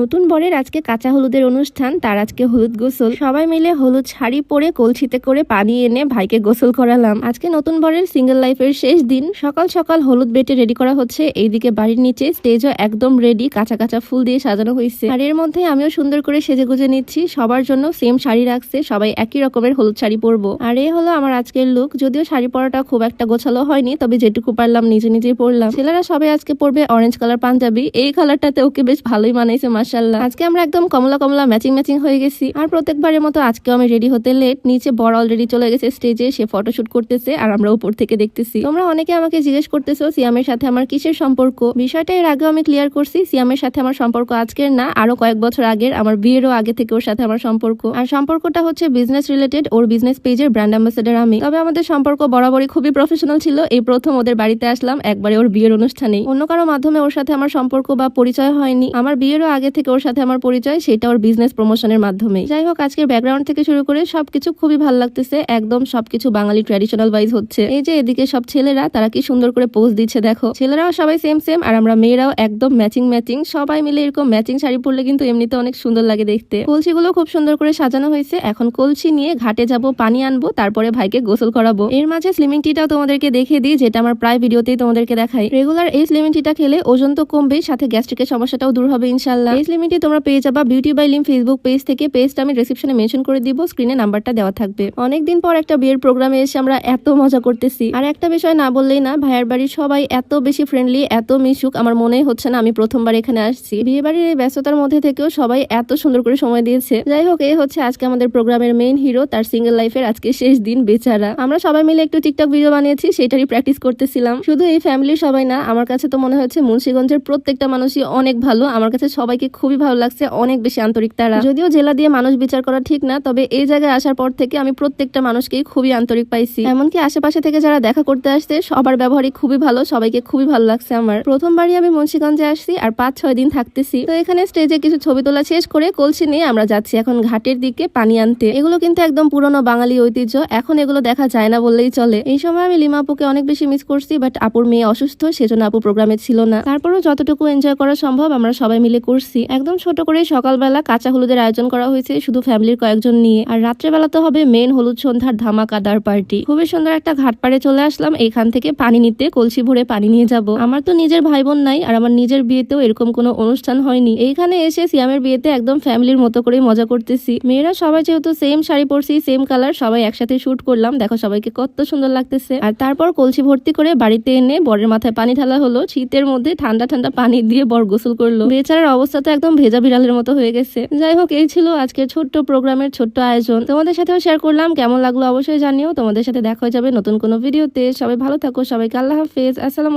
নতুন বরের আজকে কাঁচা হলুদের অনুষ্ঠান, তার আজকে হলুদ গোসল। সবাই মিলে হলুদ শাড়ি পরে কলছিতে করে পানি এনে ভাইকে গোসল করালাম। আজকে নতুন বরের সিঙ্গেল লাইফের শেষ দিন। সকাল সকাল হলুদ বেটে রেডি করা হচ্ছে। এইদিকে বাড়ির নিচে স্টেজও একদম রেডি কাঁচা কাঁচা ফুল দিয়ে সাজানো হয়েছে। আর এর মধ্যে আমিও সুন্দর করে সেজে গুজে নিচ্ছি। সবার জন্য সেম শাড়ি রাখছে। সবাই একই রকমের হলুদ শাড়ি পরবো। আর এই হলো আমার আজকের লুক যদিও শাড়ি পরাটা খুব একটা গোছালো হয়নি, তবে যেটুকু পারলাম নিজে নিজেই পরলাম। ছেলেরা সবাই আজকে পরবে অরেঞ্জ কালার পাঞ্জাবি। এই কালারটাতে ওকে বেশ ভালোই মানাইছে মাসাল্লাহ আজকে আমরা একদম কমলা কমলা ম্যাচিং ম্যাচিং হয়ে গেছি। আর প্রত্যেকবারের মতো আজকেও আমি রেডি হতে লেট নিচে বড় অলরেডি চলে গেছে স্টেজে সে ফটোশুট করতেছে আর আমরা উপর থেকে দেখতেছি। তোমরা অনেকে আমাকে জিজ্ঞেস করতেছো, সিয়ামের সাথে আমার কিসের সম্পর্ক? বিষয়টা এর আগেও আমি ক্লিয়ার করছি, সিয়ামের সাথে আমার সম্পর্ক আজকের না, আরও কয়েক বছর আগের। আমার বিয়েরও আগে থেকে ওর সাথে আমার সম্পর্ক। আর সম্পর্কটা হচ্ছে বিজনেস রিলেটেড ওর বিজনেস পেজের ব্র্যান্ড অ্যাম্বাসেডার আমি। তবে আমাদের সম্পর্ক বরাবরই খুবই প্রফেশনাল ছিল। এই প্রথম ওদের বাড়িতে আসলাম, একবারে ওর বিয়ের অনুষ্ঠানে অন্য কারও মাধ্যমে ওর সাথে আমার সম্পর্ক বা পরিচয় হয়নি। আমার বিয়েরও আগে থেকে ওর সাথে আমার পরিচয়, সেটা ওর বিজনেস প্রমোশনের মাধ্যমে যাই হোক, আজকের ব্যাকগ্রাউন্ড থেকে শুরু করে সবকিছু খুবই ভালো লাগতেছে। একদম সবকিছু বাঙালি ট্র্যাডিশনাল ওয়াইজ হচ্ছে। এই যে এদিকে সব ছেলেরা, তারা কি সুন্দর করে পোজ দিচ্ছে, দেখো। ছেলেরাও সবাই সেম সেম আর আমরা মেয়েরাও একদম ম্যাচিং ম্যাচিং সবাই মিলে এরকম ম্যাচিং শাড়ি পরলে কিন্তু এমনিতে অনেক সুন্দর লাগে দেখতে। কলসিগুলো খুব সুন্দর করে সাজানো হয়েছে। এখন কলসি নিয়ে ঘাটে যাব, পানি আনব, তারপরে ভাইকে গোসল করাবো। এর মাঝে স্লিমিং টিটাও তোমাদেরকে দেখিয়ে দিই, যেটা আমার প্রায় ভিডিওতেই তোমাদেরকে দেখাই। রেগুলার এই স্লিমিং টিটা খেলে ওজন তো কমবে সাথে গ্যাস্ট্রিকের সমস্যাটাও দূর হবে ইনশাল্লাহ এই স্লিমিং টি তোমরা পেয়ে যাবা beauty by Lim Facebook page থেকে। পেজটা আমি রিসেপশনে মেনশন করে দিব স্ক্রিনে নাম্বারটা দেওয়া থাকবে। অনেকদিন পর একটা বিয়ের প্রোগ্রামে এসে আমরা এত মজা করতেছি। আর একটা বিষয় না বললেই না, ভাইয়ের বাড়ির সবাই এত বেশি ফ্রেন্ডলি এত মিশুক, আমার মনেই হচ্ছে না আমি প্রথমবার এখানে আসছি। বিয়ে বাড়ির ব্যস্ততার মধ্যে থেকেও সবাই এত সুন্দর করে সময় দিয়েছে। যাই হোক এই হচ্ছে আজকে আমাদের প্রোগ্রামের মেইন হিরো তার সিঙ্গেল লাইফের আজকে শেষ দিন বেচারা। আমরা সবাই মিলে একটু টিকটক ভিডিও বানিয়েছি, সেটারই প্র্যাকটিস করতেছিলাম। শুধু এই ফ্যামিলির সবাই না, আমার কাছে তো মনে হচ্ছে মুন্সিগঞ্জের প্রত্যেকটা মানুষই অনেক ভালো, আমার কাছে সবাইকে খুবই ভালো লাগছে, অনেক বেশি আন্তরিক তারা। যদিও জেলা দিয়ে মানুষ বিচার করা ঠিক না, তবে এই জায়গায় আসার পর থেকে আমি প্রত্যেকটা মানুষকেই খুবই আন্তরিক পাইছি। এমনকি আশেপাশে থেকে যারা দেখা করতে আসছে, সবার ব্যবহারই খুবই ভালো, সবাইকে খুবই ভালো লাগছে আমার। প্রথমবারই আমি মুন্সিগঞ্জে আসছি আর পাঁচ, ছয় দিন থাকতেছি। তো এখানে স্টেজে কিছু ছবি তোলা শেষ করে কলসি নিয়ে আমরা যাচ্ছি এখন ঘাটের দিকে পানি আনতে। এগুলো কিন্তু একদম পুরনো বাঙালি ঐতিহ্য, এখন এগুলো দেখা যায় না বললেই চলে। এই সময় আমি লিমা আপুকে অনেক বেশি মিস করছি বাট আপুর মেয়ে অসুস্থ, সেজন্য আপু প্রোগ্রামে ছিল না। তারপরও যতটুকু এনজয় করা সম্ভব আমরা সবাই মিলে করছি। একদম ছোট করে সকালবেলা কাঁচা হলুদের আয়োজন করা হয়েছে শুধু ফ্যামিলির কয়েকজন নিয়ে। আর রাত্রেবেলা তো হবে মেন হলুদ সন্ধ্যার ধামাকাদার পার্টি খুবই সুন্দর একটা ঘাট পাড়ে চলে আসলাম। এখান থেকে পানি নিতে কলসি ভরে পানি নিয়ে যাব। আমার তো নিজের ভাই বোন নাই আর আমার নিজের বিয়েতেও এরকম কোনো অনুষ্ঠান হয়নি। এইখানে এসে সিয়ামের বিয়েতে একদম ফ্যামিলির মতো করে মজা করতেছি। মেয়েরা সবাই যেহেতু সেম শাড়ি পরছি সেম কালার সবাই একসাথে শুট করলাম। দেখো সবাইকে কত সুন্দর লাগতেছে। আর তারপর কলসি ভর্তি করে বাড়িতে এনে বরের মাথায় পানি ঢালা হলো। শীতের মধ্যে ঠান্ডা ঠান্ডা পানি দিয়ে বর গোসল করল। বেচারার অবস্থা তো একদম ভেজা বিড়ালের মতো হয়ে গেছে। যাই হোক, এই ছিল আজকের ছোট্ট প্রোগ্রামের ছোট্ট আয়োজন। তোমাদের সাথেও শেয়ার করলাম, কেমন লাগল অবশ্যই জানিও। তোমাদের সাথে দেখা হয়ে যাবে নতুন কোনো ভিডিওতে সবাই ভালো থাকো, সবাইকে আল্লাহ হাফেজ। আসসালাম